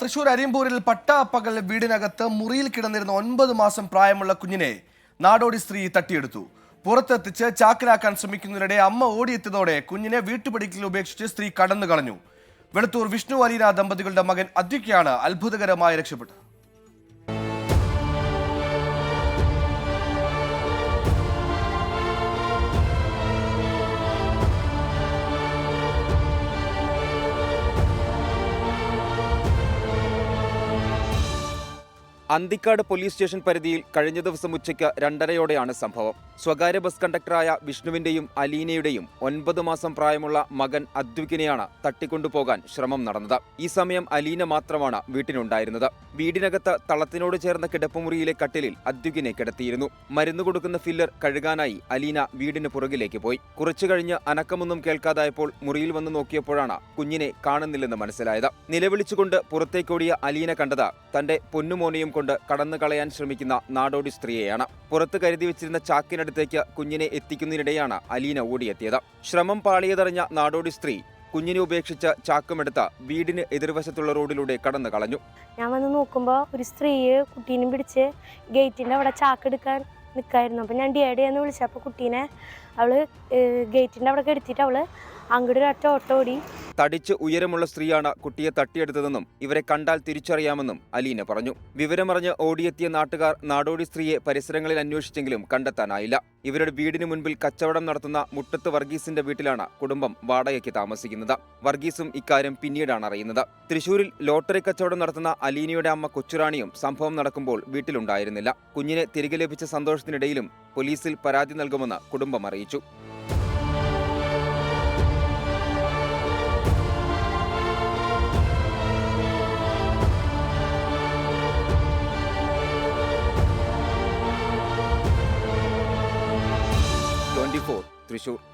തൃശൂർ അരിമ്പൂരിൽ പട്ടാപ്പകൽ വീടിനകത്ത് മുറിയിൽ കിടന്നിരുന്ന ഒൻപത് മാസം പ്രായമുള്ള കുഞ്ഞിനെ നാടോടി സ്ത്രീ തട്ടിയെടുത്തു. പുറത്തെത്തിച്ച് ചാക്കിലാക്കാൻ ശ്രമിക്കുന്നതിനിടെ അമ്മ ഓടിയെത്തിയതോടെ കുഞ്ഞിനെ വീട്ടുപടിക്കൽ ഉപേക്ഷിച്ച് സ്ത്രീ കടന്നു കളഞ്ഞു വെളുത്തൂർ വിഷ്ണു അലീന ദമ്പതികളുടെ മകൻ അദ്വിക്കയാണ് അത്ഭുതകരമായി രക്ഷപ്പെട്ടത്. അന്തിക്കാട് പോലീസ് സ്റ്റേഷൻ പരിധിയിൽ കഴിഞ്ഞ ദിവസം ഉച്ചയ്ക്ക് രണ്ടരയോടെയാണ് സംഭവം. സ്വകാര്യ ബസ് കണ്ടക്ടറായ വിഷ്ണുവിന്റെയും അലീനയുടെയും ഒൻപത് മാസം പ്രായമുള്ള മകൻ അദ്വിക്കിനെയാണ് തട്ടിക്കൊണ്ടുപോകാൻ ശ്രമം നടന്നത്. ഈ സമയം അലീന മാത്രമാണ് വീട്ടിനുണ്ടായിരുന്നത് വീടിനകത്ത് തളത്തിനോട് ചേർന്ന കിടപ്പുമുറിയിലെ കട്ടിലിൽ അദ്വിക്കിനെ കിടത്തിയിരുന്നു. മരുന്ന് കൊടുക്കുന്ന ഫില്ലർ കഴുകാനായി അലീന വീടിന് പുറകിലേക്ക് പോയി. കുറച്ചു കഴിഞ്ഞ് അനക്കമൊന്നും കേൾക്കാതായപ്പോൾ മുറിയിൽ വന്ന് നോക്കിയപ്പോഴാണ് കുഞ്ഞിനെ കാണുന്നില്ലെന്ന് മനസ്സിലായത്. നിലവിളിച്ചുകൊണ്ട് പുറത്തേക്കോടിയ അലീന കണ്ടത് തന്റെ പൊന്നുമോനെയും കൊണ്ട് കടന്നു കളയാൻ ശ്രമിക്കുന്ന നാടോടി സ്ത്രീയെയാണ്. പുറത്ത് കരുതി വെച്ചിരുന്ന ചാക്കിനടുത്തേക്ക് കുഞ്ഞിനെ എത്തിക്കുന്നതിനിടെയാണ് അലീന ഓടിയെത്തിയത്. ശ്രമം പാളിയതറിഞ്ഞ നാടോടി സ്ത്രീ കുഞ്ഞിനെ ഉപേക്ഷിച്ച് ചാക്കുമെടുത്ത് വീടിന് എതിർവശത്തുള്ള റോഡിലൂടെ കടന്നു കളഞ്ഞു. ഞാൻ വന്ന് നോക്കുമ്പോൾ ഒരു സ്ത്രീയെ കുട്ടീനെ പിടിച്ച് ഗേറ്റിന്റെ അവിടെ ചാക്കെടുക്കാൻ നിൽക്കായിരുന്നു അപ്പം ഞാൻ ഡിയാഡി എന്ന് വിളിച്ചപ്പോൾ കുട്ടീനെ അവൾ ഗേറ്റിന്റെ അവിടെ കെടുത്തിട്ട് അവൾ അങ്ങോട്ട് ഒരു ഒറ്റ ഓട്ടോ ഓടി തടിച്ച് ഉയരമുള്ള സ്ത്രീയാണ് കുട്ടിയെ തട്ടിയെടുത്തതെന്നും ഇവരെ കണ്ടാൽ തിരിച്ചറിയാമെന്നും അലീന പറഞ്ഞു. വിവരമറിഞ്ഞ് ഓടിയെത്തിയ നാട്ടുകാർ നാടോടി സ്ത്രീയെ പരിസരങ്ങളിൽ അന്വേഷിച്ചെങ്കിലും കണ്ടെത്താനായില്ല. ഇവരുടെ വീടിന് മുൻപിൽ കച്ചവടം നടത്തുന്ന മുട്ടത്ത് വർഗീസിന്റെ വീട്ടിലാണ് കുടുംബം വാടകയ്ക്ക് താമസിക്കുന്നത്. വർഗീസും ഇക്കാര്യം പിന്നീടാണ് അറിയുന്നത്. തൃശൂരിൽ ലോട്ടറി കച്ചവടം നടത്തുന്ന അലീനയുടെ അമ്മ കൊച്ചുറാണിയും സംഭവം നടക്കുമ്പോൾ വീട്ടിലുണ്ടായിരുന്നില്ല. കുഞ്ഞിനെ തിരികെ ലഭിച്ച സന്തോഷത്തിനിടയിലും പോലീസിൽ പരാതി നൽകുമെന്ന് കുടുംബം അറിയിച്ചു. ട്വന്റി തൃശൂർ.